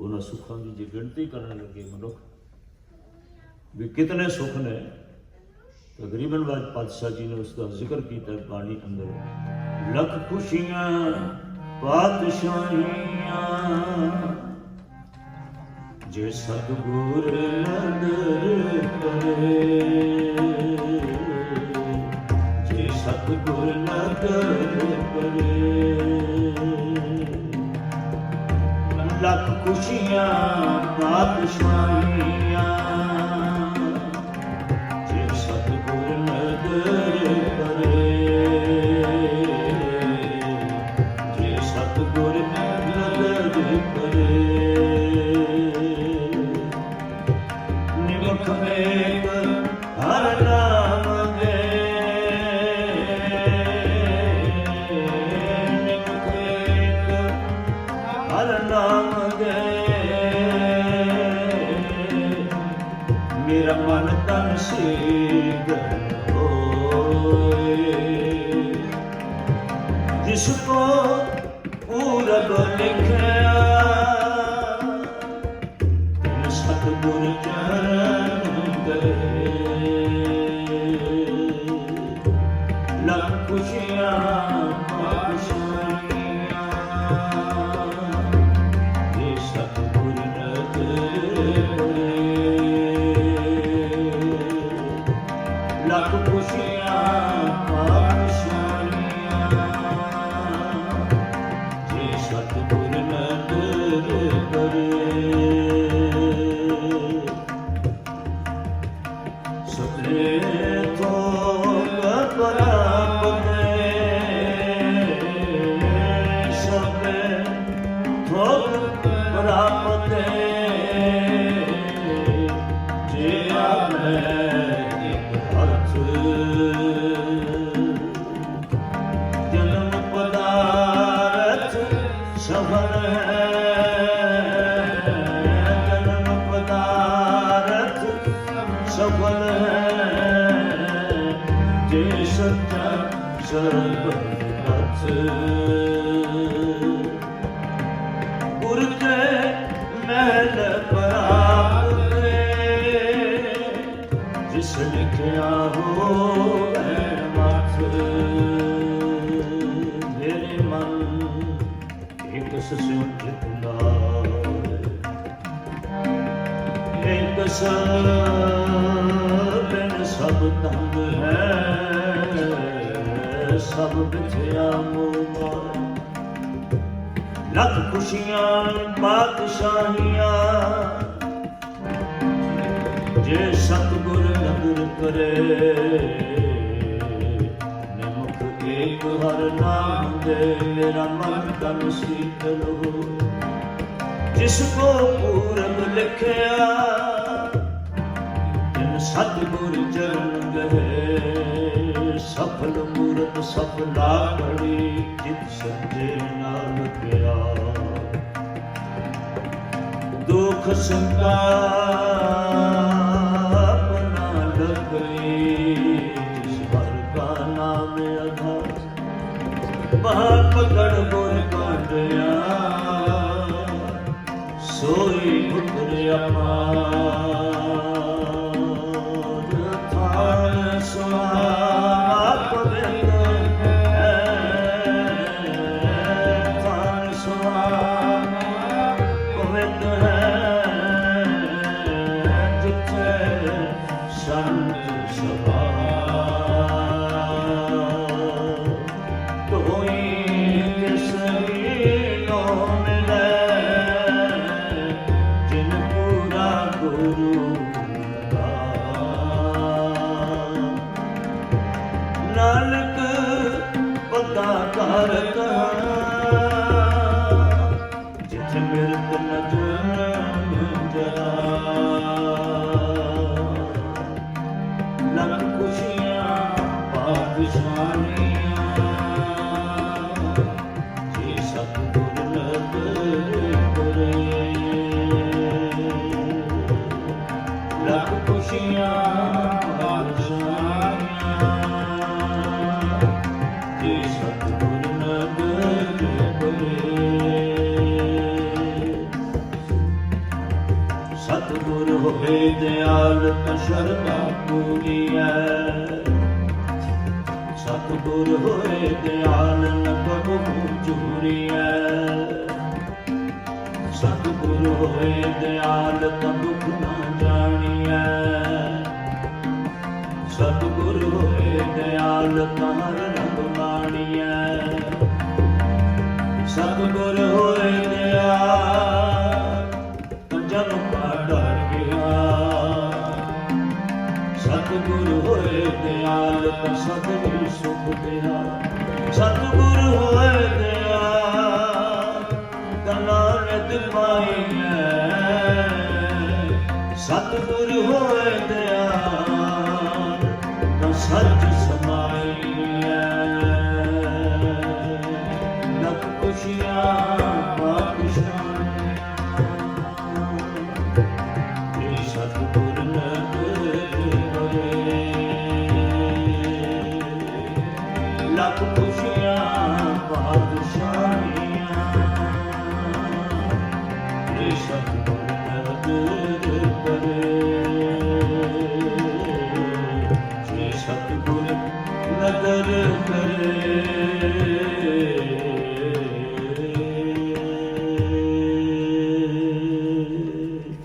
ਉਹਨਾਂ ਸੁੱਖਾਂ ਦੀ ਜੇ ਗਿਣਤੀ ਕਰਨ ਲੱਗੇ ਮਨੁੱਖ, ਵੀ ਕਿਤਨੇ ਸੁੱਖ ਨੇ ਤਕਰੀਬਨ ਬਾਦ ਪਾਤਸ਼ਾਹ ਜੀ ਨੇ ਉਸ ਦਾ ਜ਼ਿਕਰ ਕੀਤਾ ਬਾਣੀ ਅੰਦਰ, ਲੱਖ ਖੁਸ਼ੀਆਂ, ਪਾਤਸ਼ਾਹੀਆਂ। ਜੇ ਸਤਿਗੁਰ ਨਦਰ ਕਰੇ, ਜੇ ਸਤਿਗੁਰ ਨਦਰ ਕਰੇ ਲੱਖ ਖੁਸ਼ੀਆਂ ਪਾਤਸ਼ਾਹੀਆਂ ਜੇ ਸਤਿਗੁਰ ਨਦਰ ਕਰੇ ਜੇ ਸਤਿਗੁਰ ਨਦਰ ਕਰੇ ਨਿਮਖ ਮੇਕ ਹਰ ਨਾਮ ਮੇਰਾ ਮਨ ਤਨ ਸੀਗ। Amen. ਸਰਬ ਰਥ ਗੁਰ ਕੇ ਮਹਿਲ ਪ੍ਰਾਪਤ ਜਿਸ ਲਿਖਿਆ ਹੋ ਮਥ। ਮੇਰੇ ਮਨ ਇੱਕ ਸੁਸਿਤ ਲਾਏ ਇੱਕ ਸਬਨ ਸਭ ਤੰਗ ਹੈ। ਸਭ ਵਿਥਿਆ ਮੋਮਾ ਲੱਖ ਖੁਸ਼ੀਆਂ, ਬਾਦਸ਼ਾਹੀਆਂ। ਜੇ ਸਤਿਗੁਰ ਨਦਰ ਕਰੇ, ਨਿਮਖ ਏਕ ਹਰ ਨਾਮ ਦੇ ਮੇਰਾ ਮਨ ਤਨ ਸੀਤਲ ਹੋ। ਜਿਸ ਕੋ ਪੂਰਬ ਲਿਖਿਆ, ਜਿਨ ਸਤਿਗੁਰ ਚਰਨ ਗਏ, ਸਫਲ ਸਫਲਾ ਘੜੀ ਜਿਤ ਸੰਜੇ ਨਾਲ ਪਿਆ ਦੁਖ ਸੰਤਾਪ ਨਾ ਲਗਈ ਜਿਸ ਹਰ ਕਾ ਨਾਮ ਅਧਾਰ ਬਾਹਰ ਪਕੜ ਗੁਰ ਕਾਟਿਆ ਸੋਈ ਪੁੱਤਰ ਅਮਾਰ ਸੰਤ ਸਭਾ ਕੋਈ ਤਿਸ ਨੋ ਮਿਲੇ ਜਿਨ ਪੂਰਾ ਗੁਰੂ ਨਾਨਕ ਪਤਾ ਕਰ ਕਹਾ ਜਿਥੇ ਮਿਰਤ ਨਜਰ ਸਤਿਗੁਰ ਹੋਏ ਦਿਆਲ ਤਾ ਸ਼ਰਧਾ ਸਤਿਗੁਰ ਹੋਏ ਦਿਆਲ ਨ ਕਬੂ ਸਤਿਗੁਰ ਹੋਏ ਦਿਆਲ ਤਾ ਦੁਖ ਨਾ ਜਾਣੀਐ ਸਤਿਗੁਰ ਹੋਏ ਦਿਆਲ ਤਾ ਸਤਿਗੁਰ ਸੁਖ ਦਿਆ ਸਤਿਗੁਰ ਹੋਏ ਦਿਆਲ ਤਾ ਨਾਨਕ ਪਾਈਐ ਸਤਿਗੁਰ ਹੋਏ ਦਿਆ ਤਾਂ ਸੱਚ ਲੱਖ